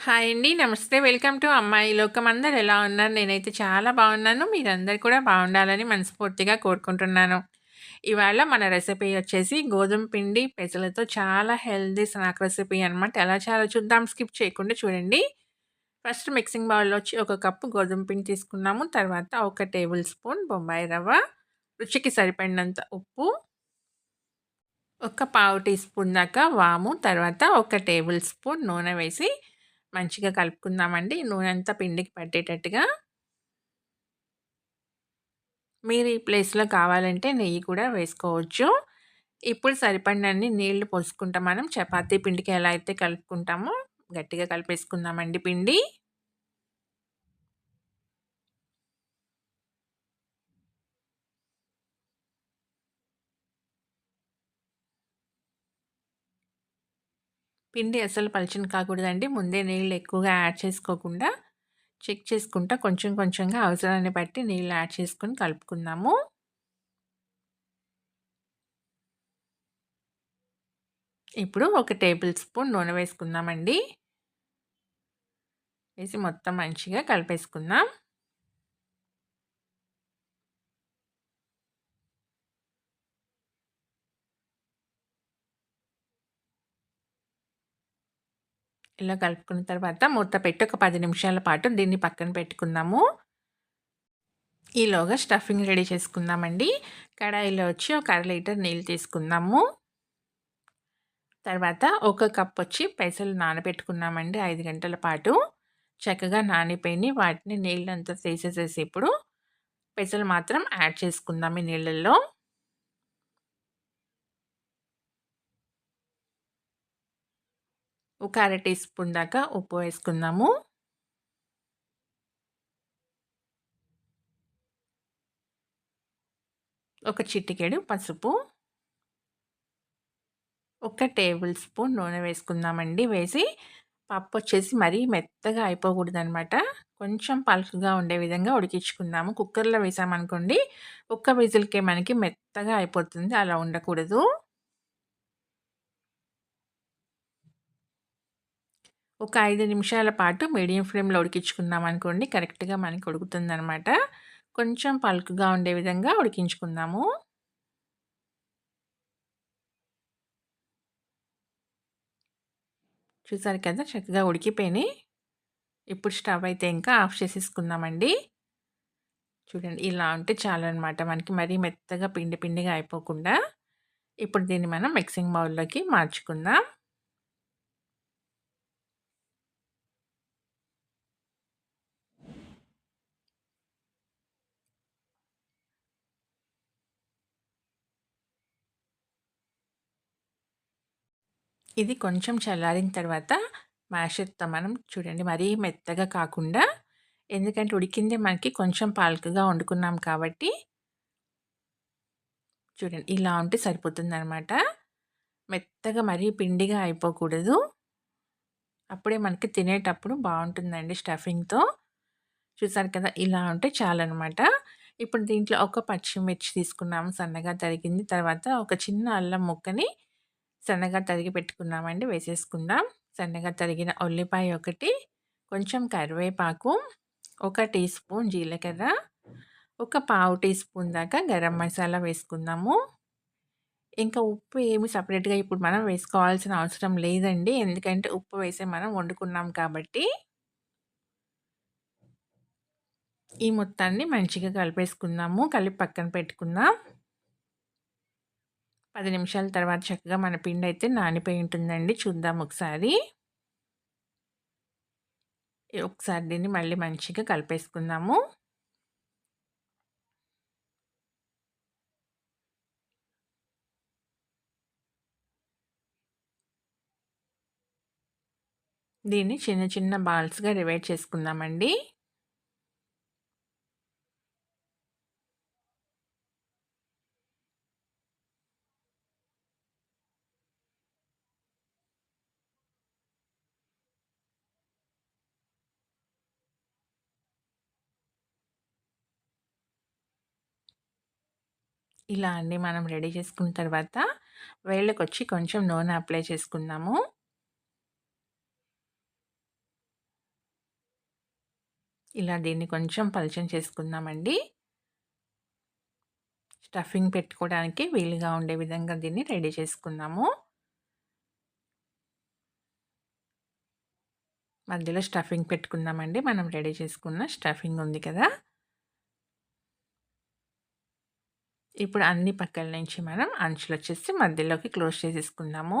Hi అండి. నమస్తే. Welcome to అమ్మాయి లోకం. అందరు ఎలా ఉన్నారు? నేనైతే చాలా బాగున్నాను. మీరందరూ కూడా బాగుండాలని మనస్ఫూర్తిగా కోరుకుంటున్నాను. ఇవాళ మన రెసిపీ వచ్చేసి గోధుమ పిండి పెసలతో చాలా హెల్దీ స్నాక్ రెసిపీ అనమాట. ఎలా చాలా చూద్దాం. స్కిప్ చేయకుండా చూడండి. ఫస్ట్ మిక్సింగ్ బౌల్‌లో వచ్చి ఒక కప్పు గోధుమ పిండి తీసుకున్నాము. తర్వాత ఒక టేబుల్ స్పూన్ బొంబాయి రవ్వ, రుచికి సరిపడినంత ఉప్పు, ఒక పావు టీ స్పూన్ దాకా వాము, తర్వాత ఒక టేబుల్ స్పూన్ నూనె వేసి మంచిగా కలుపుకుందామండి. నూనె అంతా పిండికి పట్టేటట్టుగా. మీరు ఈ ప్లేస్లో కావాలంటే నెయ్యి కూడా వేసుకోవచ్చు. ఇప్పుడు సరిపడినన్ని నీళ్ళు పోసుకుంటాం మనం. చపాతీ పిండికి ఎలా అయితే కలుపుకుంటామో గట్టిగా కలిపేసుకుందామండి పిండి. పిండి అసలు పలచని కాకూడదండి. ముందే నీళ్ళు ఎక్కువగా యాడ్ చేసుకోకుండా చెక్ చేసుకుంటా కొంచెం కొంచెంగా అవసరాన్ని బట్టి నీళ్ళు యాడ్ చేసుకొని కలుపుకుందాము. ఇప్పుడు ఒక టేబుల్ స్పూన్ నూనె వేసుకుందామండి. వేసి మొత్తం మంచిగా కలిపేసుకుందాం. ఇలా కలుపుకున్న తర్వాత మూత పెట్టి ఒక పది నిమిషాల పాటు దీన్ని పక్కన పెట్టుకుందాము. ఈలోగా స్టఫింగ్ రెడీ చేసుకుందామండి. కడాయిలో వచ్చి ఒక అర లీటర్ నీళ్ళు తీసుకుందాము. తర్వాత ఒక కప్ వచ్చి పెసలు నానబెట్టుకున్నామండి ఐదు గంటల పాటు. చక్కగా నానిపోయి వాటిని నీళ్ళంతా తీసేసేసి ఇప్పుడు పెసలు మాత్రం యాడ్ చేసుకుందాం ఈ నీళ్ళల్లో. ఒక అర టీ స్పూన్ దాకా ఉప్పు వేసుకుందాము. ఒక చిటికెడు పసుపు. ఒక టేబుల్ స్పూన్ నూనె వేసుకుందామండి వేసి. పప్పు వచ్చేసి మరీ మెత్తగా అయిపోకూడదనమాట. కొంచెం పలుకుగా ఉండే విధంగా ఉడికించుకుందాము. కుక్కర్లో వేసామనుకోండి ఒక్క విజిల్కే మనకి మెత్తగా అయిపోతుంది అలా ఉండకూడదు. ఒక ఐదు నిమిషాల పాటు మీడియం ఫ్లేమ్లో ఉడికించుకుందాం అనుకోండి. కరెక్ట్గా మనకి ఉడుకుతుందనమాట కొంచెం పలుకుగా ఉండే విధంగా ఉడికించుకుందాము. చూసారు కదా చక్కగా ఉడికిపోయినాయి. ఇప్పుడు స్టవ్ అయితే ఇంకా ఆఫ్ చేసేసుకుందామండి. చూడండి ఇలా ఉంటే చాలు అనమాట మనకి మరీ మెత్తగా పిండి పిండిగా అయిపోకుండా. ఇప్పుడు దీన్ని మనం మిక్సింగ్ బౌల్లోకి మార్చుకుందాం. ఇది కొంచెం చల్లారిన తర్వాత మ్యాషర్తో మనం చూడండి మరీ మెత్తగా కాకుండా ఎందుకంటే ఉడికింది మనకి కొంచెం పాలకగా వండుకున్నాం కాబట్టి చూడండి ఇలా ఉంటే సరిపోతుందనమాట మెత్తగా మరీ పిండిగా అయిపోకూడదు. అప్పుడే మనకి తినేటప్పుడు బాగుంటుందండి స్టఫింగ్తో. చూసారు కదా ఇలా ఉంటే చాలన్నమాట. ఇప్పుడు దీంట్లో ఒక పచ్చిమిర్చి తీసుకున్నాము సన్నగా తరిగింది. తర్వాత ఒక చిన్న అల్లం ముక్కని సన్నగా తరిగి పెట్టుకున్నామండి వేసేసుకుందాం. సన్నగా తరిగిన ఉల్లిపాయ ఒకటి కొంచెం కరివేపాకు ఒక టీ స్పూన్ జీలకర్ర ఒక పావు టీ స్పూన్ దాకా గరం మసాలా వేసుకుందాము. ఇంకా ఉప్పు ఏమి సపరేట్గా ఇప్పుడు మనం వేసుకోవాల్సిన అవసరం లేదండి. ఎందుకంటే ఉప్పు వేసే మనం వండుకున్నాం కాబట్టి. ఈ మొత్తాన్ని మంచిగా కలిపేసుకుందాము. కలిపి పక్కన పెట్టుకుందాం. పది నిమిషాల తర్వాత చక్కగా మన పిండి అయితే నానిపోయి ఉంటుందండి. చూద్దాం ఒకసారి. ఒకసారి దీన్ని మళ్ళీ మంచిగా కలిపేసుకుందాము. దీన్ని చిన్న చిన్న బాల్స్గా రివైడ్ చేసుకుందామండి. ఇలా అండి మనం రెడీ చేసుకున్న తర్వాత వేళ్ళకొచ్చి కొంచెం నూనె అప్లై చేసుకుందాము ఇలా దీన్ని కొంచెం పలచం చేసుకుందామండి. స్టఫింగ్ పెట్టుకోవడానికి వీలుగా ఉండే విధంగా దీన్ని రెడీ చేసుకుందాము. మధ్యలో స్టఫింగ్ పెట్టుకుందామండి. మనం రెడీ చేసుకున్న స్టఫింగ్ ఉంది కదా! ఇప్పుడు అన్ని పక్కల నుంచి మనం అంచులొచ్చేసి మధ్యలోకి క్లోజ్ చేసేసుకుందాము.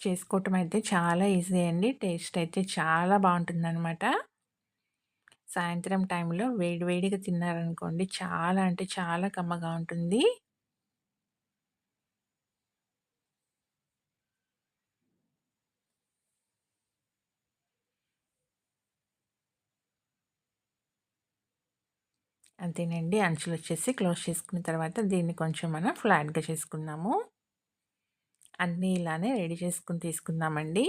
చేసుకోవటం అయితే చాలా ఈజీ అండి. టేస్ట్ అయితే చాలా బావుంటుందనమాట. సాయంత్రం టైంలో వేడి వేడిగా తిన్నారనుకోండి చాలా అంటే చాలా కమ్మగా ఉంటుంది. అంతేనండి. అంచులు వచ్చేసి క్లోజ్ చేసుకున్న తర్వాత దీన్ని కొంచెం మనం ఫ్లాట్‌గా చేసుకున్నాము అన్నీ ఇలానే రెడీ చేసుకుని తీసుకుందామండి.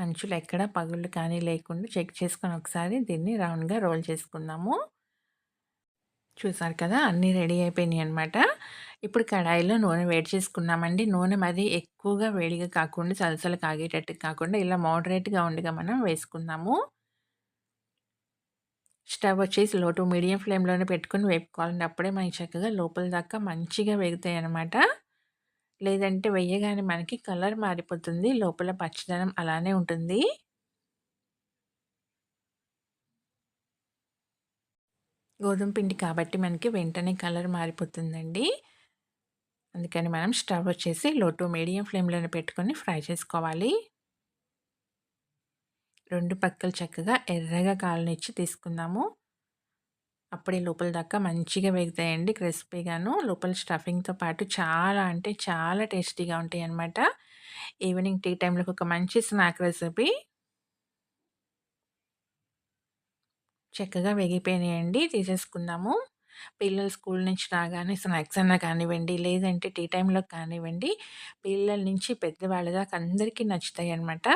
అంచులు ఎక్కడ పగుళ్ళు కానీ లేకుండా చెక్ చేసుకొని ఒకసారి దీన్ని రౌండ్‌గా రోల్ చేసుకుందాము. చూసారు కదా! అన్నీ రెడీ అయిపోయినాయి అనమాట. ఇప్పుడు కడాయిలో నూనె వేడి చేసుకున్నామండి. నూనె మరీ ఎక్కువగా వేడిగా కాకుండా సలసల కాగేటట్టు కాకుండా ఇలా మోడరేట్‌గా ఉండగా మనం వేసుకుందాము. స్టవ్ వచ్చేసి లో టు మీడియం ఫ్లేమ్‌లోనే పెట్టుకొని వేపుకోవాలండి. అప్పుడే మనకి చక్కగా లోపల దాకా మంచిగా వేగుతాయనమాట. లేదంటే వేయగానే మనకి కలర్ మారిపోతుంది. లోపల పచ్చదనం అలానే ఉంటుంది. గోధుమ పిండి కాబట్టి మనకి వెంటనే కలర్ మారిపోతుందండి. అందుకని మనం స్టవ్ వచ్చేసి లో టు మీడియం ఫ్లేమ్‌లోనే పెట్టుకొని ఫ్రై చేసుకోవాలి. రెండు పక్కలు చక్కగా ఎర్రగా కాలనిచ్చి తీసుకుందాము. అప్పుడే లోపల దాకా మంచిగా వేగుతాయండి క్రిస్పీగాను. లోపల స్టఫింగ్‌తో పాటు చాలా అంటే చాలా టేస్టీగా ఉంటాయన్నమాట. ఈవినింగ్ టీ టైంలోకి ఒక మంచి స్నాక్ రెసిపీ. చక్కగా వేగిపోయినాయండి. తీసేసుకుందాము. పిల్లలు స్కూల్ నుంచి రాగానే స్నాక్స్ అన్నా కానివ్వండి, లేదంటే టీ టైంలో కానివ్వండి, పిల్లల నుంచి పెద్దవాళ్ళ దాకా అందరికీ నచ్చుతాయి అన్నమాట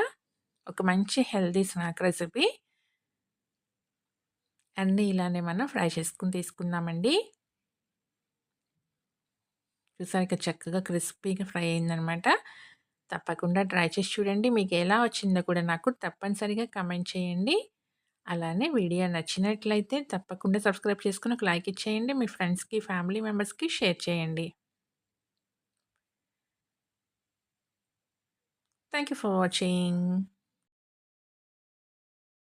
ఒక మంచి హెల్దీ స్నాక్ రెసిపీ. అన్నీ ఇలానే మనం ఫ్రై చేసుకుని తీసుకుందామండి. చూసారు చక్కగా క్రిస్పీగా ఫ్రై అయిందనమాట. తప్పకుండా ట్రై చేసి చూడండి. మీకు ఎలా వచ్చిందో కూడా నాకు తప్పనిసరిగా కమెంట్ చేయండి. అలానే వీడియో నచ్చినట్లయితే తప్పకుండా సబ్స్క్రైబ్ చేసుకుని ఒక లైక్ ఇచ్చేయండి. మీ ఫ్రెండ్స్‌కి, ఫ్యామిలీ మెంబర్స్‌కి షేర్ చేయండి. Thank you for watching.